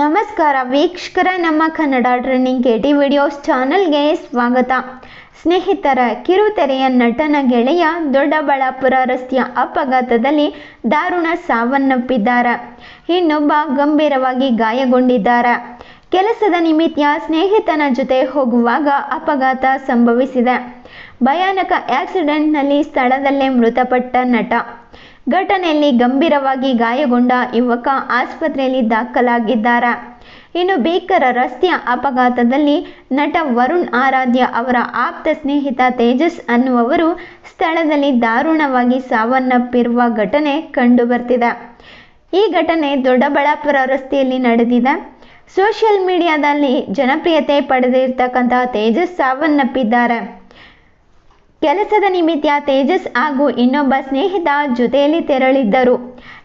ನಮಸ್ಕಾರ, ವೀಕ್ಷಕರ, ನಮ್ಮ Kannada trending K T videos ಚಾನಲ್ಗೆ ಸ್ವಾಗತ. ಸ್ನೇಹಿತರ ಕಿರುತೆರೆಯ ನಟನ ಗೆಳೆಯ ದೊಡ್ಡಬಳ್ಳಾಪುರ ರಸ್ತೆಯ ಅಪಘಾತದಲ್ಲಿ ದಾರುಣ ಸಾವನ್ನಪ್ಪಿದ್ದಾರೆ. ಇನ್ನೊಬ್ಬ ಗಂಭೀರವಾಗಿ ಗಾಯಗೊಂಡಿದ್ದಾರೆ. ಕೆಲಸದ ನಿಮಿತ್ತ ಸ್ನೇಹಿತನ ಜೊತೆ ಹೋಗುವಾಗ ಅಪಘಾತ ಸಂಭವಿಸಿದೆ. ಭಯಾನಕ ಆಕ್ಸಿಡೆಂಟ್ನಲ್ಲಿ ಸ್ಥಳದಲ್ಲೇ ಮೃತಪಟ್ಟ ನಟ ಘಟನೆಯಲ್ಲಿ ಗಂಭೀರವಾಗಿ ಗಾಯಗೊಂಡ ಯುವಕ ಆಸ್ಪತ್ರೆಯಲ್ಲಿ ದಾಖಲಾಗಿದ್ದಾರೆ. ಇನ್ನು ಭೀಕರ ರಸ್ತೆಯ ಅಪಘಾತದಲ್ಲಿ ನಟ ವರುಣ್ ಆರಾಧ್ಯ ಅವರ ಆಪ್ತ ಸ್ನೇಹಿತ ತೇಜಸ್ ಅನ್ನುವರು ಸ್ಥಳದಲ್ಲಿ ದಾರುಣವಾಗಿ ಸಾವನ್ನಪ್ಪಿರುವ ಘಟನೆ ಕಂಡುಬರ್ತಿದೆ. ಈ ಘಟನೆ ದೊಡ್ಡಬಳ್ಳಾಪುರ ರಸ್ತೆಯಲ್ಲಿ ನಡೆದಿದೆ. ಸೋಷಿಯಲ್ ಮೀಡಿಯಾದಲ್ಲಿ ಜನಪ್ರಿಯತೆ ಪಡೆದಿರ್ತಕ್ಕಂತಹ ತೇಜಸ್ ಸಾವನ್ನಪ್ಪಿದ್ದಾರೆ. ಕೆಲಸದ ನಿಮಿತ್ತ ತೇಜಸ್ ಹಾಗೂ ಇನ್ನೊಬ್ಬ ಸ್ನೇಹಿತ ಜೊತೆಯಲ್ಲಿ ತೆರಳಿದ್ದರು.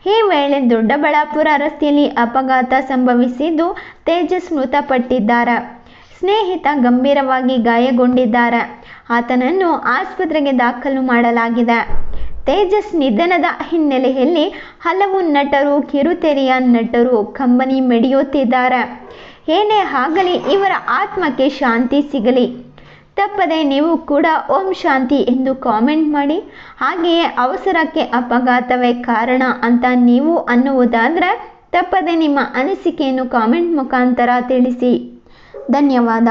ಈ ವೇಳೆ ದೊಡ್ಡಬಳ್ಳಾಪುರ ರಸ್ತೆಯಲ್ಲಿ ಅಪಘಾತ ಸಂಭವಿಸಿದ್ದು ತೇಜಸ್ ಮೃತಪಟ್ಟಿದ್ದಾರೆ. ಸ್ನೇಹಿತ ಗಂಭೀರವಾಗಿ ಗಾಯಗೊಂಡಿದ್ದಾರೆ. ಆತನನ್ನು ಆಸ್ಪತ್ರೆಗೆ ದಾಖಲು ಮಾಡಲಾಗಿದೆ. ತೇಜಸ್ ನಿಧನದ ಹಿನ್ನೆಲೆಯಲ್ಲಿ ಹಲವು ನಟರು, ಕಿರುತೆರೆಯ ನಟರು ಕಂಬನಿ ಮೆಡಿಯುತ್ತಿದ್ದಾರೆ. ಏನೇ ಆಗಲಿ, ಇವರ ಆತ್ಮಕ್ಕೆ ಶಾಂತಿ ಸಿಗಲಿ. ತಪ್ಪದೆ ನೀವು ಕೂಡ ಓಂ ಶಾಂತಿ ಎಂದು ಕಾಮೆಂಟ್ ಮಾಡಿ. ಹಾಗೆಯೇ ಅವಸರಕ್ಕೆ ಅಪಘಾತವೇ ಕಾರಣ ಅಂತ ನೀವು ಅನ್ನುವುದಾದರೆ ತಪ್ಪದೆ ನಿಮ್ಮ ಅನಿಸಿಕೆಯನ್ನು ಕಾಮೆಂಟ್ ಮುಖಾಂತರ ತಿಳಿಸಿ. ಧನ್ಯವಾದ.